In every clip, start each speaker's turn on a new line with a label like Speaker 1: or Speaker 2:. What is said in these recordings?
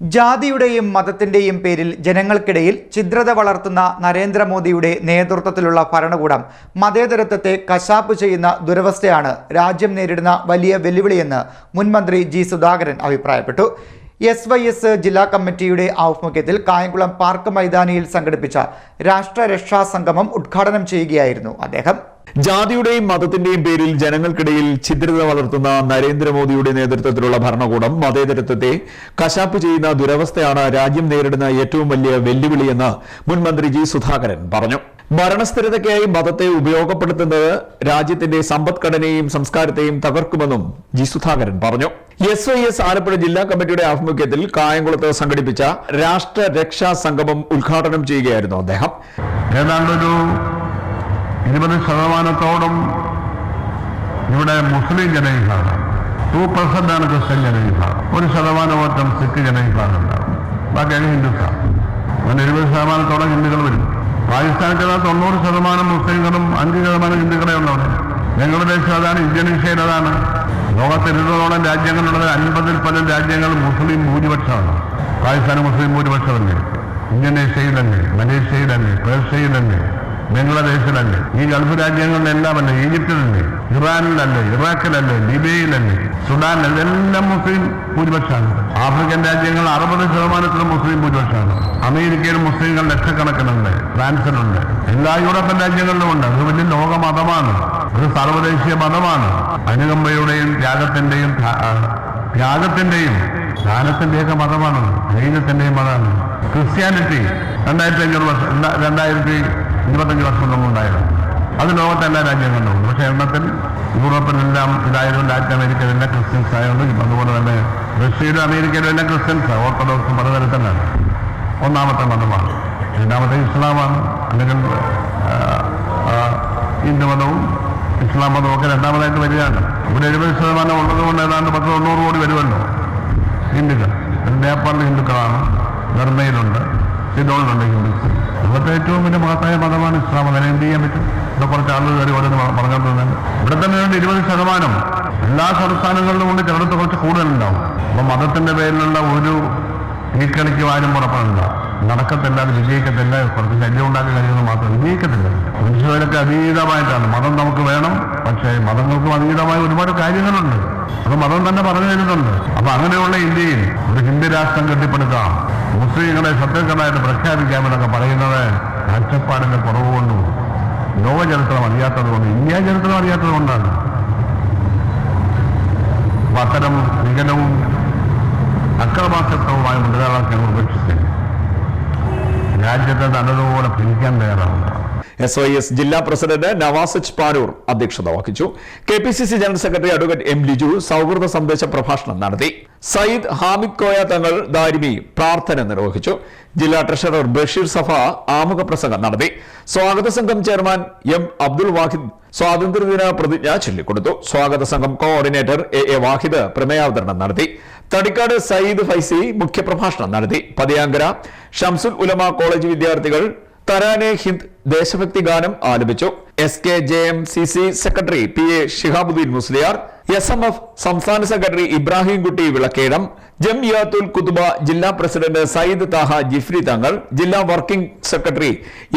Speaker 1: ജാതിയുടെയും മതത്തിന്റെയും പേരിൽ ജനങ്ങൾക്കിടയിൽ ഛിദ്രത വളർത്തുന്ന നരേന്ദ്രമോദിയുടെ നേതൃത്വത്തിലുള്ള ഭരണകൂടം മതേതരത്വത്തെ കശാപ്പ് ചെയ്യുന്ന ദുരവസ്ഥയാണ് രാജ്യം നേരിടുന്ന വലിയ വെല്ലുവിളിയെന്ന് മുൻമന്ത്രി ജി സുധാകരൻ അഭിപ്രായപ്പെട്ടു. എസ് വൈ എസ് ജില്ലാ കമ്മിറ്റിയുടെ ആഭിമുഖ്യത്തിൽ കായംകുളം പാർക്ക് മൈതാനിയിൽ സംഘടിപ്പിച്ച രാഷ്ട്രരക്ഷാ സംഗമം ഉദ്ഘാടനം ചെയ്യുകയായിരുന്നു അദ്ദേഹം.
Speaker 2: ജാതിയുടെയും മതത്തിന്റെയും പേരിൽ ജനങ്ങൾക്കിടയിൽ ഛിദ്രത വളർത്തുന്ന നരേന്ദ്രമോദിയുടെ നേതൃത്വത്തിലുള്ള ഭരണകൂടം മതേതരത്വത്തെ കശാപ്പ് ചെയ്യുന്ന ദുരവസ്ഥയാണ് രാജ്യം നേരിടുന്ന ഏറ്റവും വലിയ വെല്ലുവിളിയെന്ന് മുൻമന്ത്രി ജി സുധാകരൻ പറഞ്ഞു. ഭരണസ്ഥിരതയ്ക്കായി മതത്തെ ഉപയോഗപ്പെടുത്തുന്നത് രാജ്യത്തിന്റെ സമ്പദ്ഘടനയെയും സംസ്കാരത്തെയും തകർക്കുമെന്നും ജി സുധാകരൻ പറഞ്ഞു. എസ് ഐ എസ് ആലപ്പുഴ ജില്ലാ കമ്മിറ്റിയുടെ ആഭിമുഖ്യത്തിൽ കായംകുളത്ത് സംഘടിപ്പിച്ച രാഷ്ട്രരക്ഷാ സംഗമം ഉദ്ഘാടനം ചെയ്യുകയായിരുന്നു അദ്ദേഹം.
Speaker 3: ഇരുപത് ശതമാനത്തോളം ഇവിടെ മുസ്ലിം ജനവിഭാഗം ടു പെർസെന്റ് ആണ് ക്രിസ്ത്യൻ ജനവിഭാഗം ഒരു ശതമാനം മാത്രം സിഖ് ജനവിഭാഗം ഉണ്ടാകും ബാക്കിയാണ് ഹിന്ദുക്കാർ അങ്ങനെ ഇരുപത് ശതമാനത്തോളം ഹിന്ദുക്കൾ വരും. പാകിസ്ഥാനത്തിൽ തൊണ്ണൂറ് ശതമാനം മുസ്ലിങ്ങളും അഞ്ച് ശതമാനം ഹിന്ദുക്കളെ ഉള്ളൂ അവിടെ ഞങ്ങളുടെ ദേശം അതാണ് ഇന്ത്യൻ വിഷയം അതാണ്. ലോകത്ത് ഇരുപതോളം രാജ്യങ്ങളുള്ളത് അൻപതിൽ പല രാജ്യങ്ങൾ മുസ്ലിം ഭൂരിപക്ഷമാണ്. പാകിസ്ഥാൻ മുസ്ലിം ഭൂരിപക്ഷം തന്നെ ഇന്തോനേഷ്യയിൽ തന്നെ മലേഷ്യയിൽ തന്നെ പേർഷ്യയിൽ പേർഷ്യയിലല്ലേ ബംഗ്ലാദേശിലല്ലേ ഈ ഗൾഫ് രാജ്യങ്ങളിലെല്ലാം അല്ലേ ഈജിപ്തിലല്ലേ? ഇറാനിലല്ലേ? ഇറാഖിലല്ലേ? ലിബിയയിലല്ലേ? സുഡാനിലല്ലേ? എല്ലാം മുസ്ലിം ഭൂരിപക്ഷമാണ്. ആഫ്രിക്കൻ രാജ്യങ്ങൾ അറുപത് ശതമാനത്തിലും മുസ്ലിം ഭൂരിപക്ഷമാണ്. അമേരിക്കയിൽ മുസ്ലിങ്ങൾ ലക്ഷക്കണക്കിനുണ്ട്. ഫ്രാൻസിലുണ്ട്. എല്ലാ യൂറോപ്യൻ രാജ്യങ്ങളിലും ഉണ്ട്. അത് വലിയ ലോക മതമാണ് അത് സർവദേശീയ മതമാണ്. അനുകമ്പയുടെയും ത്യാഗത്തിന്റെയും ത്യാഗത്തിന്റെയും ദാനത്തിന്റെയൊക്കെ മതമാണ്. ധൈര്യത്തിന്റെയും മതമാണ്. ക്രിസ്ത്യാനിറ്റി രണ്ടായിരത്തി അഞ്ഞൂറ് വർഷം രണ്ടാ- രണ്ടായിരത്തി ഇരുപത്തഞ്ച് വർഷം മുമ്പുണ്ടായിരുന്നു അത് ലോകത്തെ എല്ലാ രാജ്യങ്ങളിലും പക്ഷേ എണ്ണത്തിൽ യൂറോപ്പിലെല്ലാം ഇതായാലും ലാറ്റിൻ അമേരിക്കയിലെല്ലാം ക്രിസ്ത്യൻസ് ആയതുകൊണ്ട് അതുപോലെ തന്നെ റഷ്യയിലും അമേരിക്കയിലും എല്ലാം ക്രിസ്ത്യൻസ് ഓർത്തഡോക്സ് പലതരത്തിലാണ് ഒന്നാമത്തെ മതമാണ്. രണ്ടാമത്തെ ഇസ്ലാമാണ്. അല്ലെങ്കിൽ ഹിന്ദു മതവും ഇസ്ലാം മതവും ഒക്കെ രണ്ടാമതായിട്ട് വരികയാണ്. ഇവിടെ എഴുപത് ശതമാനം ഉള്ളതുകൊണ്ട് ഏതാണ്ട് പത്ത് തൊണ്ണൂറ് കോടി വരുമല്ലോ ഹിന്ദുക്കൾ. നേപ്പാളിൽ ഹിന്ദുക്കളാണ് ബർമയിലുണ്ട് സിഡോളിലുണ്ട് ഇന്നത്തെ ഏറ്റവും വലിയ മഹത്തായ മതമാണ് ഇസ്ലാം അങ്ങനെ എന്ത് ചെയ്യാൻ പറ്റും? ഇവിടെ കുറച്ച് ആളുകൾ കയറി ഓരോന്ന് പറഞ്ഞുകൊണ്ടിരുന്നത് ഇവിടെ തന്നെ വേണ്ട ഇരുപത് ശതമാനം എല്ലാ സംസ്ഥാനങ്ങളിലും ഉണ്ട് ചിലടത്ത് കുറച്ച് കൂടുതലുണ്ടാവും. അപ്പൊ മതത്തിന്റെ പേരിലുള്ള ഒരു തീക്കളിക്ക് വാരും പുറപ്പെടുന്നില്ല നടക്കത്തില്ല അത് വിജയിക്കത്തില്ല കുറച്ച് ശല്യം ഉണ്ടാക്കി കഴിയുന്നത് മാത്രം വിജയിക്കത്തില്ല. മനുഷ്യരൊക്കെ അതീതമായിട്ടാണ്. മതം നമുക്ക് വേണം പക്ഷേ മതങ്ങൾക്കും അതീതമായ ഒരുപാട് കാര്യങ്ങളുണ്ട്. അത് മതം തന്നെ പറഞ്ഞു തരുന്നുണ്ട്. അപ്പൊ അങ്ങനെയുള്ള ഇന്ത്യയിൽ ഒരു ഹിന്ദു രാഷ്ട്രം കെട്ടിപ്പടുക്കാം. മുസ്ലിങ്ങളെ സത്യങ്ങളായിട്ട് പ്രഖ്യാപിക്കാമെന്നൊക്കെ പറയുന്നത് കാഴ്ചപ്പാടിന്റെ കുറവ് കൊണ്ടും ലോകചരിത്രം അറിയാത്തത് കൊണ്ട് ഇന്ത്യ ചരിത്രം അറിയാത്തത് കൊണ്ടാണ് അപ്പൊ അത്തരം വികലവും അക്രമാസക്തവുമായ മുദ്രാവാക്യങ്ങൾ ഉപേക്ഷിച്ച് രാജ്യത്തെ നല്ലതുപോലെ പിരിക്കാൻ തയ്യാറാവുക
Speaker 2: എസ് വൈ എസ് ജില്ലാ പ്രസിഡന്റ് നവാസ് എച്ച് പാനൂർ അധ്യക്ഷത വഹിച്ചു. K P C C general secretary advocate M Liju സൗഹൃദ സന്ദേശ പ്രഭാഷണം നടത്തി. സയ്യിദ് ഹാമിദ് കോയ തങ്ങൾ ദാരിമി പ്രാർത്ഥന നിർവഹിച്ചു. ജില്ലാ ട്രഷറർ ബഷീർ സഫ ആമുഖ പ്രസംഗം നടത്തി. സ്വാഗത സംഘം ചെയർമാൻ എം അബ്ദുൾ വാഹിദ് സ്വാതന്ത്ര്യദിന പ്രതിജ്ഞ ചൊല്ലിക്കൊടുത്തു. സ്വാഗത സംഘം കോർഡിനേറ്റർ എ എ വാഹിദ് പ്രമേയാവതരണം നടത്തി. തടിക്കാട് സയ്യിദ് ഫൈസി മുഖ്യപ്രഭാഷണം നടത്തി. പതിയാങ്കര ഷംസുൽ ഉലമ കോളേജ് വിദ്യാർത്ഥികൾ തരാനെ ഹിന്ദ് ദേശഭക്തി ഗാനം ആലപിച്ചു. S K J M C C secretary P A Shihabuddin Musliyar S M F സംസ്ഥാന സെക്രട്ടറി ഇബ്രാഹിംകുട്ടി വിളക്കേടം ജംഇയാത്തുൽ കുത്തുബ ജില്ലാ പ്രസിഡന്റ് സയ്യിദ് താഹ ജിഫ്രി തങ്ങൾ ജില്ലാ working secretary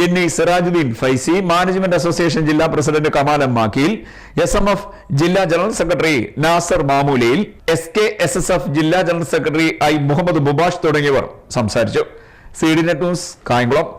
Speaker 2: N E Sirajuddin Faizy management association ജില്ലാ president Kamal M Makkeel S M F ജില്ലാ general secretary Nasar Mamoolayil S K S S F ജില്ലാ general secretary I Muhammad Mubash തുടങ്ങിയവർ സംസാരിച്ചു. C D net news Kayamkulam.